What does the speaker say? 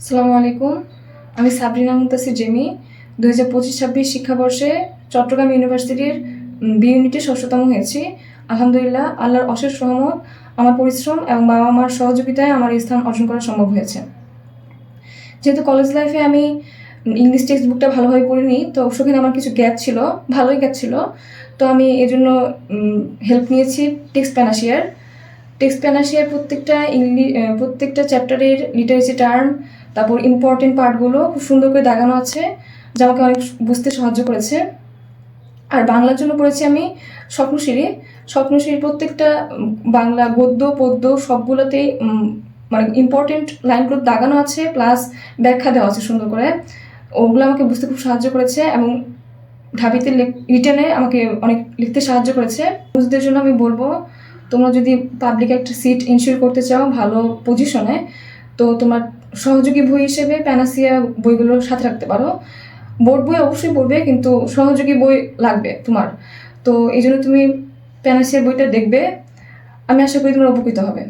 আসসালামু আলাইকুম। আমি সাবরিনা মুতাসির জেমি। দু হাজার পঁচিশ ছাব্বিশ শিক্ষাবর্ষে চট্টগ্রাম ইউনিভার্সিটির বি ইউনিটে ষষ্ঠতম হয়েছি। আলহামদুলিল্লাহ, আল্লাহর অশেষ রহমত, আমার পরিশ্রম এবং বাবা মার সহযোগিতায় আমার স্থান অর্জন করা সম্ভব হয়েছে। যেহেতু কলেজ লাইফে আমি ইংলিশ টেক্সট বুকটা ভালোভাবে পড়িনি, তো সেখানে আমার কিছু গ্যাপ ছিল, ভালোই গ্যাপ ছিল। তো আমি এই জন্য হেল্প নিয়েছি টেক্সট প্যানাশিয়ার টেক্সট প্যানাশিয়ার প্রত্যেকটা ইংলিশ প্রত্যেকটা চ্যাপ্টারের লিটারেসি টার্ম তারপর ইম্পর্টেন্ট পার্টগুলো খুব সুন্দর করে দাগানো আছে, যা আমাকে অনেক বুঝতে সাহায্য করেছে। আর বাংলার জন্য পড়েছি আমি স্বপ্নশিরি। স্বপ্নশিরির প্রত্যেকটা বাংলা গদ্য, পদ্য সবগুলোতেই মানে ইম্পর্টেন্ট লাইনগুলো দাগানো আছে প্লাস ব্যাখ্যা দেওয়া আছে সুন্দর করে। ওগুলো আমাকে বুঝতে খুব সাহায্য করেছে এবং ঢাবিতে রিটার্নে আমাকে অনেক লিখতে সাহায্য করেছে। বুঝদের জন্য আমি বলব, তোমরা যদি পাবলিক একটা সিট ইনশিওর করতে চাও ভালো পজিশনে তো তোমার সহযোগী বই হিসেবে প্যানাসিয়া বইগুলো সাথে রাখতে পারো। বোর্ড বই অবশ্যই পড়বে, কিন্তু সহযোগী বই লাগবে তোমার। তো এই জন্য তুমি প্যানাসিয়া বইটা দেখবে। আমি আশা করি তোমার উপকৃত হবে।